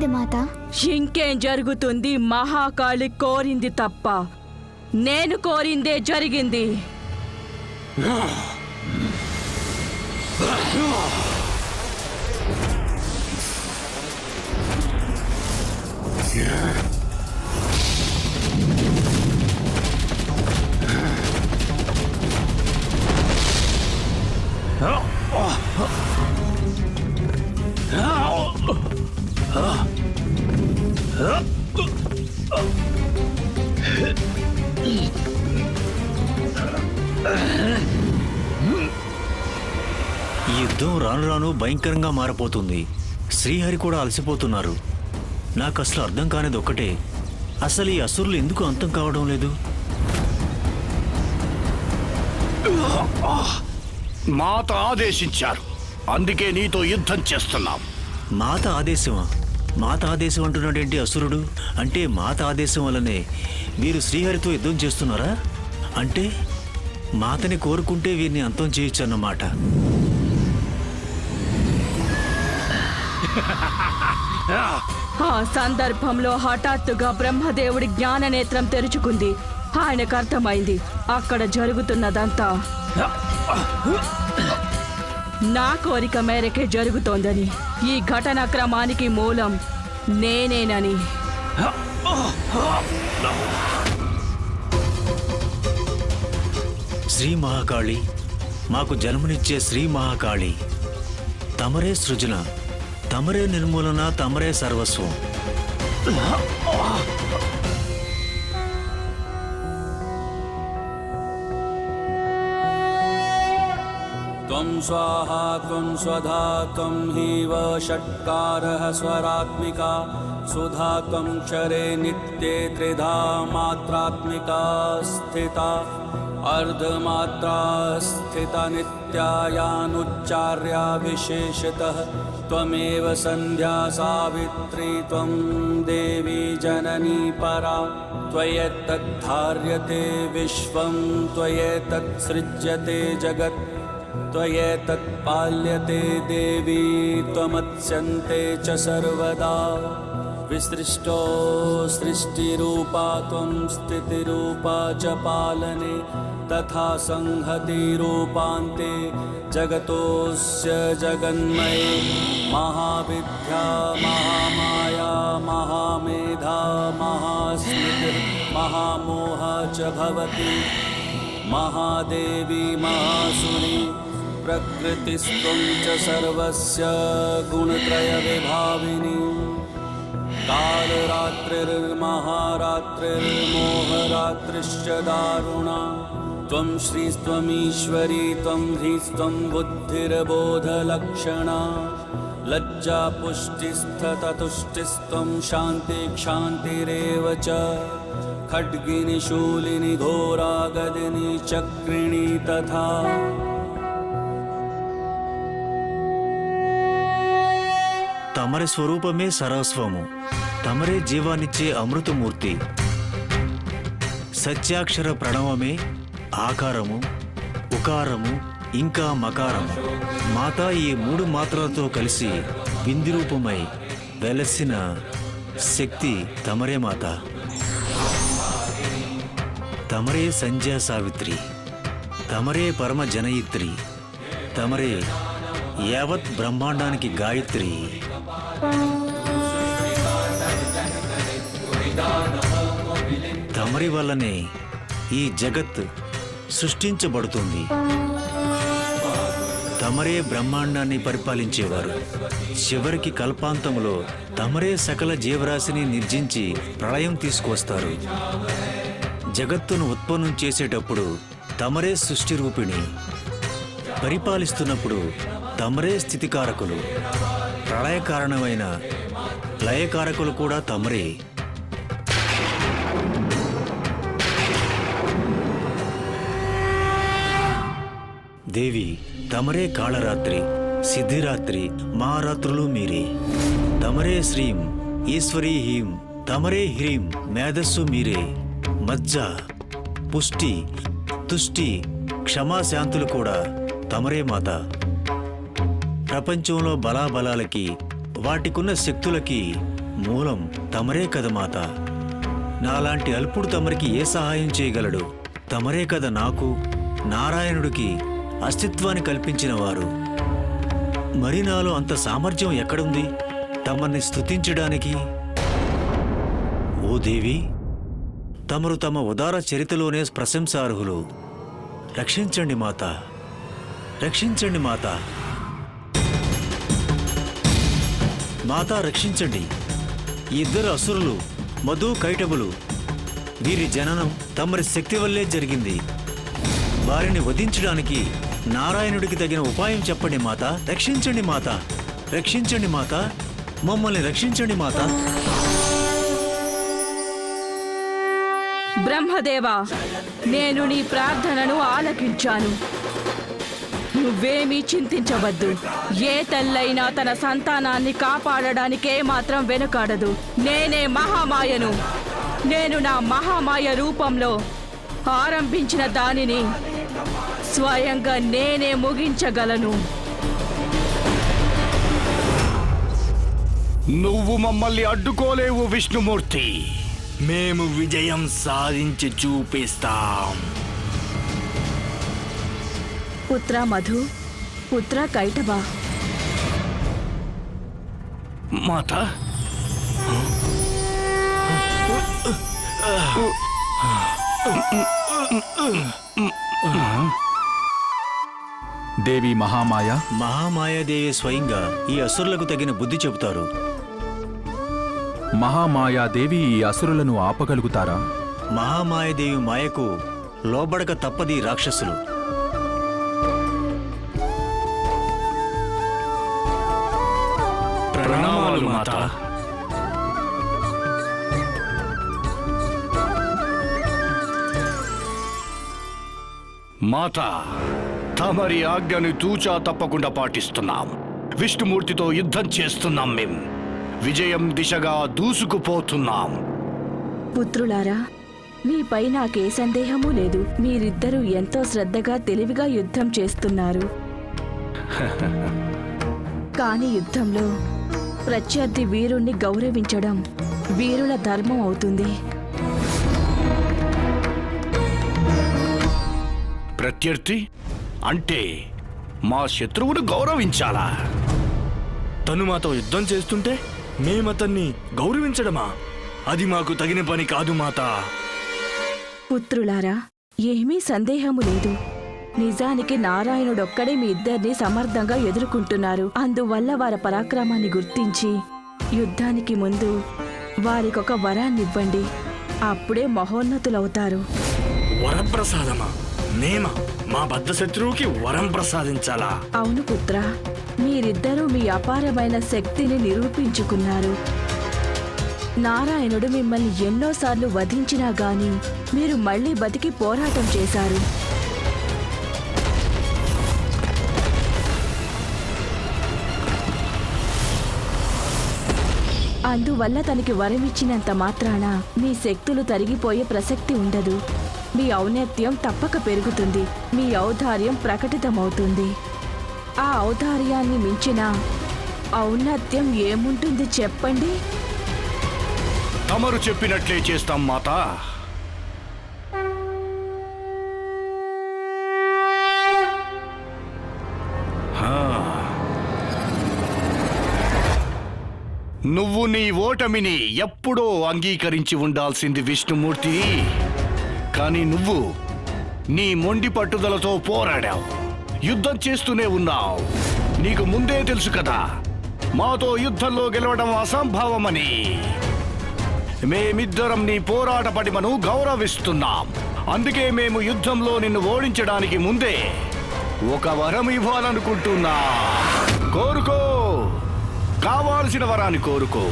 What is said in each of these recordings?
ఏమైంది మాత ఇంకేం జరుగుతుంది మహాకాళి కోరింది తప్ప నేను కోరిందే జరిగింది ఈ యుద్ధం రాను రాను భయంకరంగా మారపోతుంది శ్రీహరి కూడా అలసిపోతున్నారు. నాకు అసలు అర్థం కానిది ఒక్కటే. అసలు ఈ అసురులు ఎందుకు అంతం కావడం లేదు? మాత ఆదేశించారు. అందుకే నీతో యుద్ధం చేస్తున్నాం. మాత ఆదేశమా? మాత ఆదేశం అంటున్నాడేంటి అసురుడు? అంటే మాత ఆదేశం వల్లనే. మీరు శ్రీహరితో యుద్ధం చేస్తున్నారా? అంటే మాతని కోరుకుంటే వీరిని అంతం చేయొచ్చు అన్నమాట ఆ సందర్భంలో హఠాత్తుగా బ్రహ్మదేవుడి జ్ఞాననేత్రం తెరుచుకుంది. ఆయనకు అర్థమైంది. అక్కడ జరుగుతున్నదంతా. నా కోరిక మేరకే జరుగుతోందని. ఈ ఘటన క్రమానికి మూలం నేనేనని. శ్రీ మహాకాళి మాకు జన్మనిచ్చే శ్రీ మహాకాళి. తమరే సృజన తమరే నిర్మూలన తమరే సర్వస్వం. त्वं स्वाहा त्वं स्वधा त्वं हीव षट्कारः स्वरात्मिका सुधा त्वं क्षरे नित्ये त्रिधा मात्रात्मिका स्थिता अर्धमात्रा स्थिता नित्यायानुच्चार्या विशेषतः त्वमेव सन्ध्या सावित्री त्वं देवी जननी परा त्वयेतद्धार्यते विश्वं त्वयेतत्सृज्यते जगत् त्वयेतत्पाल्यते देवी त्वमत्स्यन्ते च सर्वदा। विसृष्टो सृष्टिरूपा त्वं स्थितिरूपा च पालने तथा संहतिरूपान्ते जगतोऽस्य जगन्मये महाविद्या महामाया महामेधा महामोहा च भवति। महादेवी महासुरी प्रकृतिस्त्वं च सर्वस्य कालरात्रिर्महारात्रिर्मोहरात्रिश्च दारुणा। त्वं श्रीस्त्वमीश्वरी, त्वं ह्रीस्त्वं बुद्धिर्बोधलक्षणा। लज्जा पुष्टिस्थततुष्टिस्त्वं शान्तिक्षान्तिरेव च। खड्गिनि शूलिनि घोरा गदिनि चक्रिणी तथा। తమరి స్వరూపమే సర్వస్వము. తమరే జీవానిచ్చే అమృతమూర్తి. సత్యాక్షర ప్రణవమే ఆకారము ఉకారము ఇంకా మకారము. మాత ఈ మూడు మాత్రలతో కలిసి బింది రూపమై వెలసిన శక్తి తమరే మాత. తమరే సంధ్యా సావిత్రి తమరే పరమ జనయిత్రి తమరే యావత్ బ్రహ్మాండానికి గాయత్రి. తమరి వల్లనే ఈ జగత్ సృష్టించబడుతుంది. తమరే బ్రహ్మాండాన్ని పరిపాలించేవారు. చివరికి కల్పాంతములో తమరే సకల జీవరాశిని నిర్జించి ప్రళయం తీసుకొస్తారు జగత్తును ఉత్పన్నం చేసేటప్పుడు తమరే సృష్టి రూపిణి పరిపాలిస్తున్నప్పుడు తమరే స్థితికారకులు. ప్రళయ కారణమైన లయకారకులు కూడా తమరే. దేవి తమరే కాళరాత్రి సిద్ధిరాత్రి మహారాత్రులు మీరే. తమరే శ్రీం ఈశ్వరీ హీం తమరే హ్రీం మేధస్సు మీరే. మజ్జ పుష్టి తుష్టి క్షమాశాంతులు కూడా తమరే మాత. ప్రపంచంలో బలాబలాలకి వాటికున్న శక్తులకి మూలం తమరే కదా మాత. నాలాంటి అల్పుడు తమరికి ఏ సహాయం చేయగలడు? తమరే కదా నాకు నారాయణుడికి అస్తిత్వాన్ని కల్పించిన వారు. మరి నాలో అంత సామర్థ్యం ఎక్కడుంది? తమని స్థుతించడానికి ఓ దేవి తమరు తమ ఉదార చరితలోనే ప్రశంసార్హులు. రక్షించండి మాత. రక్షించండి మాత. మాత రక్షించండి. ఇద్దరు అసురులు మధు కైటబులు. వీరి జననం తమరి శక్తి వల్లే జరిగింది. వారిని వధించడానికి నారాయణుడికి తగిన ఉపాయం చెప్పండి మాత. రక్షించండి మాత. రక్షించండి మాత. మమ్మల్ని రక్షించండి మాత. బ్రహ్మదేవా నేను నీ ప్రార్థనను ఆలకించాను. నువ్వేమీ చింతించవద్దు. ఏ తల్లైనా తన సంతానాన్ని కాపాడడానికే మాత్రం వెనుకాడదు. నేనే మహామాయను. నేను నా మహామాయ రూపంలో ఆరంభించిన దానిని స్వయంగా నేనే ముగించగలను. నువ్వు మమ్మల్ని అడ్డుకోలేవు విష్ణుమూర్తి. మేము విజయం సాధించి చూపిస్తాం. పుత్ర మధు పుత్ర కైటబా మాత? దేవి మహామాయ. మహామాయాదేవి స్వయంగా ఈ అసురులకు తగిన బుద్ధి చెబుతారు. మహామాయాదేవి ఈ అసురులను ఆపగలుగుతారా? మహామాయాదేవి మాయకు లోబడక తప్పది రాక్షసులు. ప్రణామాలు మాత మాత తమరి ఆజ్ఞని తూచా తప్పకుండా పాటిస్తున్నాం. విష్ణుమూర్తితో యుద్ధం చేస్తున్నాం మేం. విజయం దిశగా దూసుకుపోతున్నాం. పుత్రులారా మీపై నాకే సందేహమూ లేదు. మీరిద్దరూ ఎంతో శ్రద్ధగా తెలివిగా యుద్ధం చేస్తున్నారు. కాని యుద్ధంలో ప్రత్యర్థి వీరుణ్ణి గౌరవించడం వీరుల ధర్మం అవుతుంది. ప్రత్యర్థి అంటే మా శత్రువును గౌరవించాలా? తను మాతో యుద్ధం చేస్తుంటే మేమతన్ని గౌరవించడమా? అది మాకు తగిన పని కాదు మాత. పుత్రులారా ఏమీ సందేహము లేదు. నిజానికి నారాయణుడొక్కడే మీ ఇద్దరిని సమర్థంగా ఎదుర్కొంటున్నారు. అందువల్ల వారి పరాక్రమాన్ని గుర్తించి యుద్ధానికి ముందు వారికొక వరాన్నివ్వండి. అప్పుడే మహోన్నతులవుతారు. వరప్రసాదమా మేమ మా బద్ధ శత్రువుకి వరం ప్రసాదించాలా? అవును పుత్ర మీరిద్దరూ మీ అపారమైన శక్తిని నిరూపించుకున్నారు. నారాయణుడు మిమ్మల్ని ఎన్నోసార్లు వధించినా గాని మీరు మళ్ళీ బతికి పోరాటం చేశారు. అందువల్ల తనకి వరమిచ్చినంత మాత్రాన మీ శక్తులు తరిగిపోయే ప్రసక్తి ఉండదు. మీ ఔన్నత్యం తప్పక పెరుగుతుంది. మీ ఔదార్యం ప్రకటితమవుతుంది. ఆ ఔదార్యాన్ని మించిన ఔన్నత్యం ఏముంటుంది చెప్పండి? తమరు చెప్పినట్లే చేస్తాం మాతా. నువ్వు నీ ఓటమిని ఎప్పుడో అంగీకరించి ఉండాల్సింది విష్ణుమూర్తి. కానీ నువ్వు నీ మొండి పట్టుదలతో పోరాడావు. యుద్ధం చేస్తూనే ఉన్నావు. నీకు ముందే తెలుసు కదా మాతో యుద్ధంలో గెలవడం అసంభవమని. మేమిద్దరం నీ పోరాట పటిమను గౌరవిస్తున్నాం. అందుకే మేము యుద్ధంలో నిన్ను ఓడించడానికి ముందే ఒక వరం ఇవ్వాలనుకుంటున్నా. కోరుకో! కావాల్సిన వరాన్ని కోరుకో.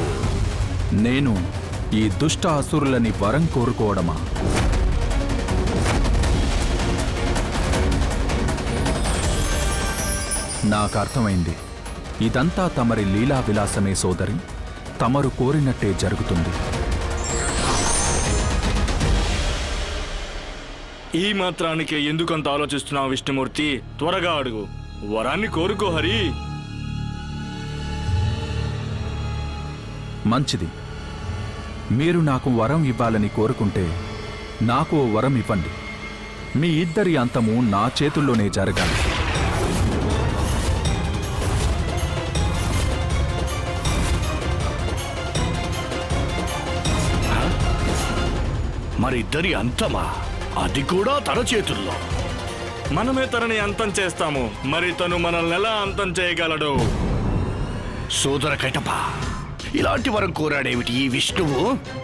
నేను ఈ దుష్ట అసురులని వరం కోరుకోవడమా? నాకు అర్థమైంది. ఇదంతా తమరి లీలా విలాసమే సోదరి. తమరు కోరినట్టే జరుగుతుంది. ఈ మాత్రానికి ఎందుకంత ఆలోచిస్తున్నావు విష్ణుమూర్తి? త్వరగా అడుగు. వరాన్ని కోరుకో హరి. మంచిది. మీరు నాకు వరం ఇవ్వాలని కోరుకుంటే నాకు ఓ వరం ఇవ్వండి. మీ ఇద్దరి అంతము నా చేతుల్లోనే జరగాలి. మరిద్దరి అంతమా? అది కూడా తన చేతుల్లో. మనమే తనని అంతం చేస్తాము. మరి తను మనల్ని ఎలా అంతం చేయగలడు? సోదర కైటప ఇలాంటి వరం కోరాడేమిటి ఈ విష్ణువు?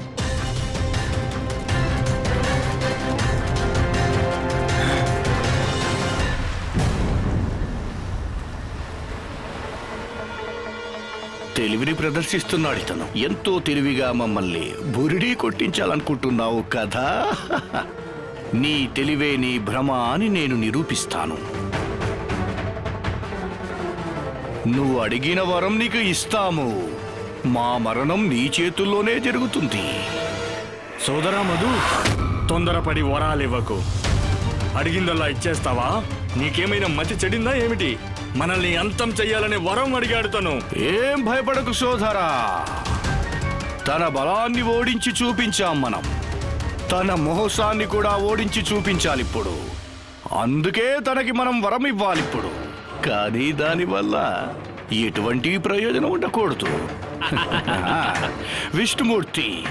తెలివిని ప్రదర్శిస్తున్నాడు ఇతను. ఎంతో తెలివిగా మమ్మల్ని బురిడీ కొట్టించాలనుకుంటున్నావు కదా? నీ తెలివే నీ భ్రమ అని నేను నిరూపిస్తాను. నువ్వు అడిగిన వరం నీకు ఇస్తాము. మా మరణం నీ చేతుల్లోనే జరుగుతుంది. సోదరా మధు తొందరపడి వరాలివ్వకు. అడిగిందల్లా ఇచ్చేస్తావా? నీకేమైనా మతి చెడిందా ఏమిటి? మనల్ని అంతం చెయ్యాలనే వరం అడిగాడు తను. ఏం భయపడకు సోదరా. తన బలాన్ని ఓడించి చూపించాం మనం. తన మోసాన్ని కూడా ఓడించి చూపించాలి ఇప్పుడు అందుకే తనకి మనం వరం ఇవ్వాలి ఇప్పుడు కానీ దానివల్ల ఎటువంటి ప్రయోజనం ఉండకూడదు. విష్ణుమూర్తి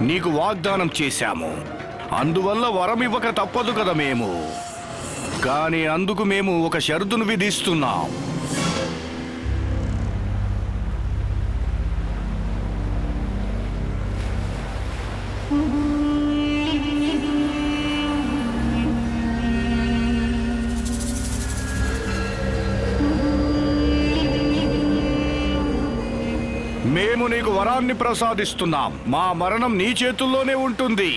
నీకు వాగ్దానం చేశాము. అందువల్ల వరం ఇవ్వక తప్పదు కదా మేము. కానీ అందుకు మేము ఒక షరతును విధిస్తున్నాం. వరాన్ని ప్రసాదిస్తున్నాం. మా మరణం నీ చేతుల్లోనే ఉంటుంది.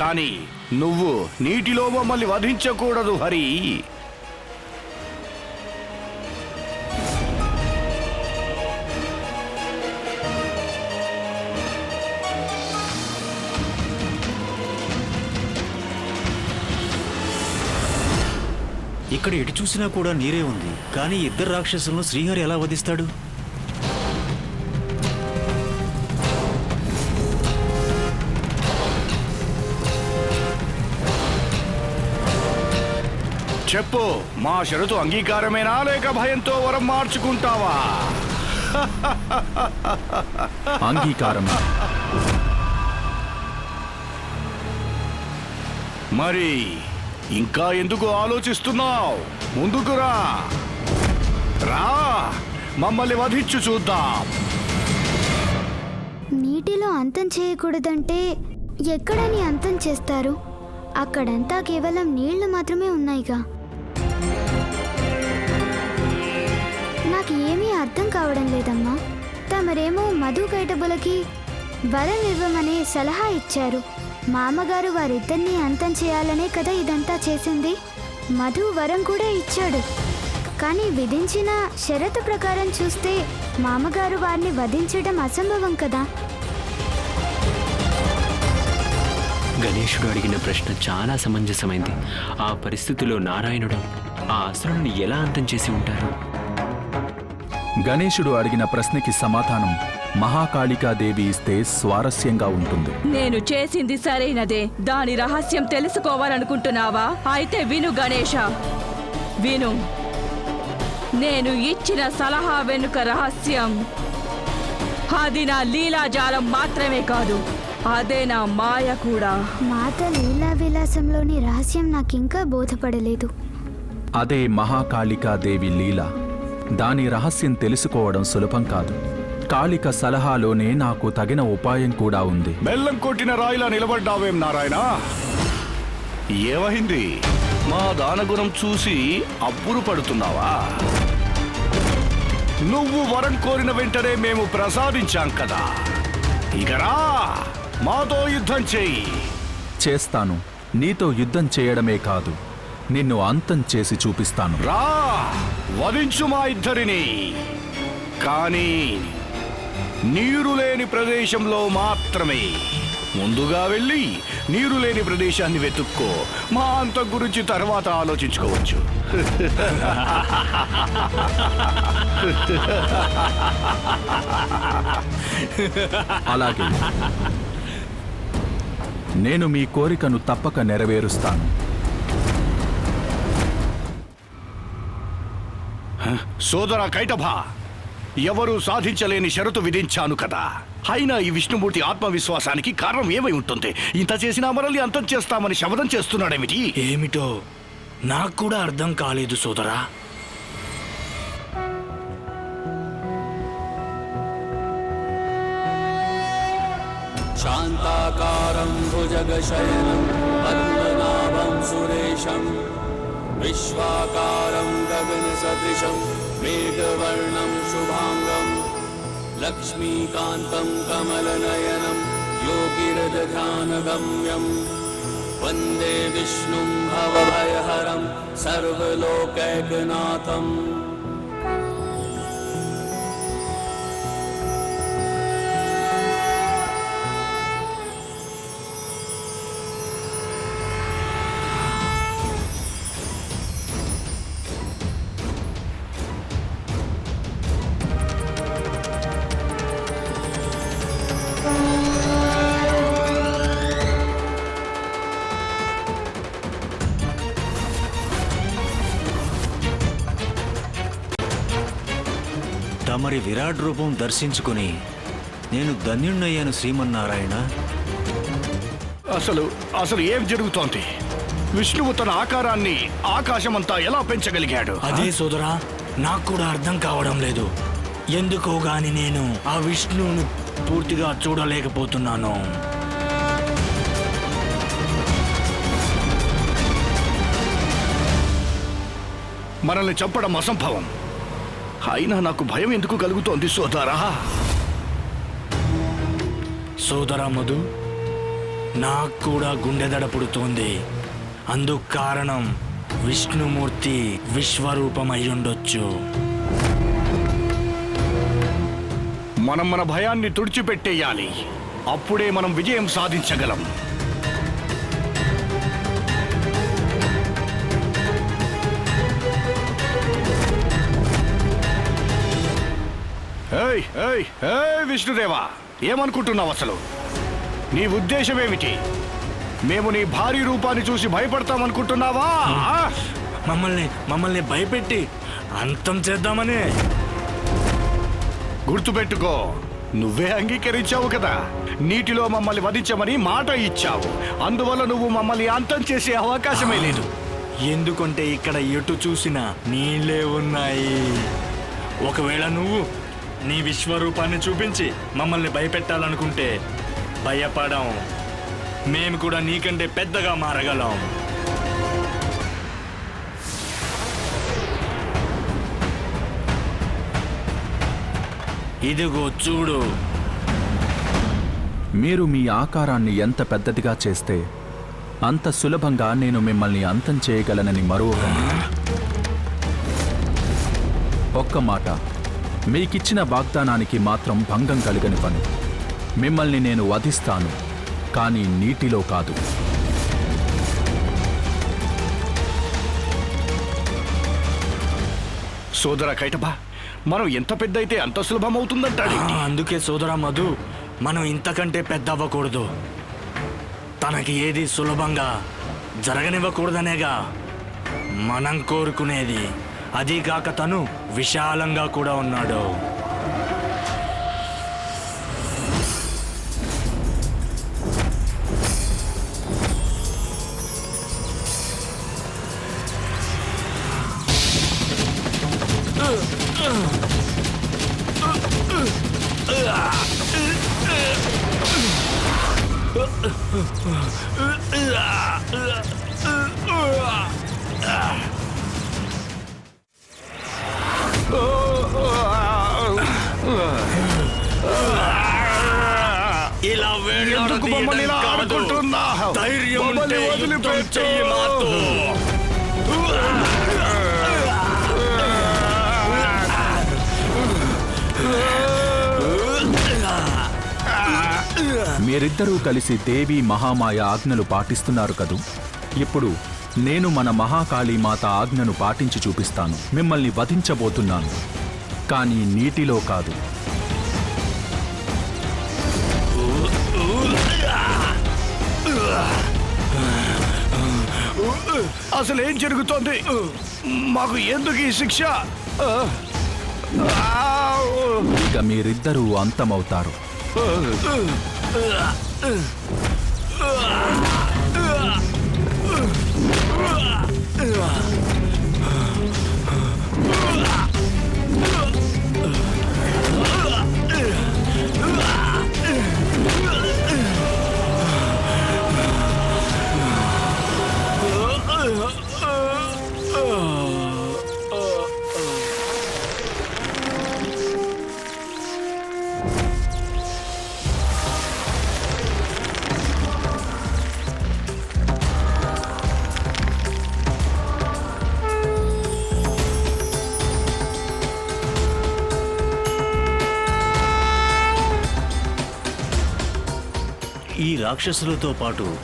కానీ నువ్వు నీటిలో మమ్మల్ని వధించకూడదు హరి. ఇక్కడ ఎటు చూసినా కూడా నీరే ఉంది. కానీ ఇద్దరు రాక్షసులను శ్రీహరి ఎలా వధిస్తాడు? చెప్పు. మా షరతు అంగీకారమేనా లేక భయంతో వరం మార్చుకుంటావా? అంగీకారం మరి ఇంకా ఎందుకు ఆలోచిస్తున్నావు? ముందుకు రా. రా. మమ్మల్ని వధించు చూద్దాం. నీటిలో అంతం చేయకూడదంటే ఎక్కడని అంతం చేస్తారు? అక్కడంతా కేవలం నీళ్ళు మాత్రమే ఉన్నాయిగా. నాకు ఏమీ అర్థం కావడం లేదమ్మా. తమరేమో మధు కైటబులకి వరం ఇవ్వమనే సలహా ఇచ్చారు. మామగారు వారిద్దరినీ అంతం చేయాలనే కదా ఇదంతా చేసింది. మధు వరం కూడా ఇచ్చాడు. కానీ విధించిన షరతు ప్రకారం చూస్తే మామగారు వారిని వధించడం అసంభవం కదా. గణేశుడు అడిగిన ప్రశ్న చాలా సమంజసమైంది. ఆ పరిస్థితిలో నారాయణుడు ఆ అసురుని ఎలా అంతం చేసి ఉంటారు? గణేశుడు అడిగిన ప్రశ్నకి సమాధానం మహాకాళికాదేవి ఇస్తే స్వారస్యంగా ఉంటుంది. నేను చేసింది సరైనదే. దాని రహస్యం తెలుసుకోవాలనుకుంటున్నావా? అయితే విను గణేష విను. నేను ఇచ్చిన సలహా వెనుక రహస్యం. అది నా లీలాజాలం మాత్రమే కాదు. అదే నా మాయ కూడా. మాత లీలా విలాసంలోని రహస్యం నాకింకా బోధపడలేదు. అదే మహాకాళికాదేవి లీల. దాని రహస్యం తెలుసుకోవడం సులభం కాదు. కాళిక సలహాలోనే నాకు తగిన ఉపాయం కూడా ఉంది. బెల్లం కొట్టిన రాయిలా నిలబడ్డావేం నారాయణ? ఏమైంది? మా దానగుణం చూసి అబ్బురు పడుతున్నావా? నువ్వు వరం కోరిన వెంటనే మేము ప్రసాదించాం కదా. ఇకరా మాతో యుద్ధం చెయ్యి చేస్తాను. నీతో యుద్ధం చేయడమే కాదు. నిన్ను అంతం చేసి చూపిస్తాను. రా వధించు మా ఇద్దరిని. కానీ నీరు లేని ప్రదేశంలో మాత్రమే. ముందుగా వెళ్ళి నీరు లేని ప్రదేశాన్ని వెతుక్కో. మా అంత గురించి తర్వాత ఆలోచించుకోవచ్చు. అలాగే. నేను మీ కోరికను తప్పక నెరవేరుస్తాను. సోదరా కైటభ ఎవరూ సాధించలేని షరతు విధించాను కదా. అయినా ఈ విష్ణుమూర్తి ఆత్మవిశ్వాసానికి కారణం ఏమై ఉంటుంది? ఇంత చేసినా మనల్ని అంతం చేస్తామని శబదం చేస్తున్నాడేమిటి ఏమిటో? నాకు కూడా అర్థం కాలేదు సోదరా. శాంతాకారం భుజగశయనం పద్మనాభం సురేశం गगनसदृशं मेघवर्णं शुभाङ्गं लक्ष्मीकान्तं कमलनयनं योगिरदध्यानगम्यं वन्दे विष्णुं भवभयहरं सर्वलोकैकनाथम् విరాట్ రూపం దర్శించుకుని నేను ధన్యుణ్ణయ్యాను శ్రీమన్నారాయణ. అసలు అసలు ఏం జరుగుతోంది? విష్ణువు తన ఆకారాన్ని ఆకాశమంతా ఎలా పెంచగలిగాడు? అదే సోదరా నాకు కూడా అర్థం కావడం లేదు. ఎందుకో గాని నేను ఆ విష్ణువును పూర్తిగా చూడలేకపోతున్నాను. మనల్ని చంపడం అసంభవం. అయినా నాకు భయం ఎందుకు కలుగుతోంది సోదరా? సోదరా మధు నాకు కూడా గుండెదడ పుడుతోంది. అందుకు కారణం విష్ణుమూర్తి విశ్వరూపం అయ్యుండొచ్చు మనం మన భయాన్ని తుడిచిపెట్టేయాలి. అప్పుడే మనం విజయం సాధించగలం. విష్ణుదేవా ఏమనుకుంటున్నావు అసలు? నీ ఉద్దేశం ఏమిటి? మేము నీ భారీ రూపాన్ని చూసి భయపడతామనుకుంటున్నావా? మమ్మల్ని మమ్మల్ని భయపెట్టి అంతం చేద్దామనే. గుర్తుపెట్టుకో నువ్వే అంగీకరించావు కదా. నీటిలో మమ్మల్ని వధించమని మాట ఇచ్చావు. అందువల్ల నువ్వు మమ్మల్ని అంతం చేసే అవకాశమే లేదు. ఎందుకంటే ఇక్కడ ఎటు చూసినా నీళ్ళే ఉన్నాయి. ఒకవేళ నువ్వు నీ విశ్వరూపాన్ని చూపించి మమ్మల్ని భయపెట్టాలనుకుంటే భయపడం. మేము కూడా నీకంటే పెద్దగా మారగలం. ఇదిగో చూడు. మీరు మీ ఆకారాన్ని ఎంత పెద్దదిగా చేస్తే అంత సులభంగా నేను మిమ్మల్ని అంతం చేయగలనని మరో ఒక్క మాట. మీకిచ్చిన వాగ్దానానికి మాత్రం భంగం కలుగని పని. మిమ్మల్ని నేను వధిస్తాను కానీ నీటిలో కాదు. సోదర కైటబా మనం ఎంత పెద్ద అయితే అంత సులభం అవుతుందంటాడు ఆ, అందుకే సోదరా మధు మనం ఇంతకంటే పెద్ద అవ్వకూడదు తనకి ఏది సులభంగా జరగనివ్వకూడదనేగా మనం కోరుకునేది. అది కాక తను విశాలంగా కూడా ఉన్నాడు. మమ్మల్ని ఇలా మమ్మల్ని వదిలిపెట్టు. మీరిద్దరూ కలిసి దేవి మహామాయ ఆజ్ఞలు పాటిస్తున్నారు కదూ? ఇప్పుడు నేను మన మహాకాళీ మాత ఆజ్ఞను పాటించి చూపిస్తాను. మిమ్మల్ని వధించబోతున్నాను. కానీ నీటిలో కాదు. అసలు ఏం జరుగుతోంది? మాకు ఎందుకు ఈ శిక్ష? ఇక మీరిద్దరూ అంతమవుతారు. ఈ రాక్షసులతో పాటు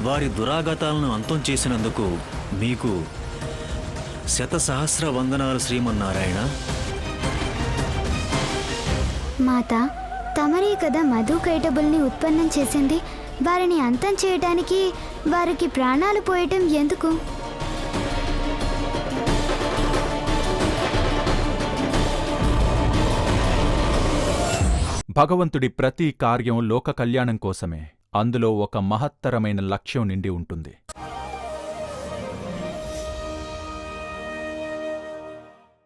వారి దురాగతాలను అంతం చేసినందుకు మీకు శత సహస్ర వందనాలు శ్రీమన్నారాయణ. మాత తమరే కదా మధు కైటబుల్ని ఉత్పన్నం చేసింది. వారిని అంతం చేయడానికి వారికి ప్రాణాలు పోయటం ఎందుకు? భగవంతుడి ప్రతి కార్యం లోక కళ్యాణం కోసమే. అందులో ఒక మహత్తరమైన లక్ష్యం నిండి ఉంటుంది.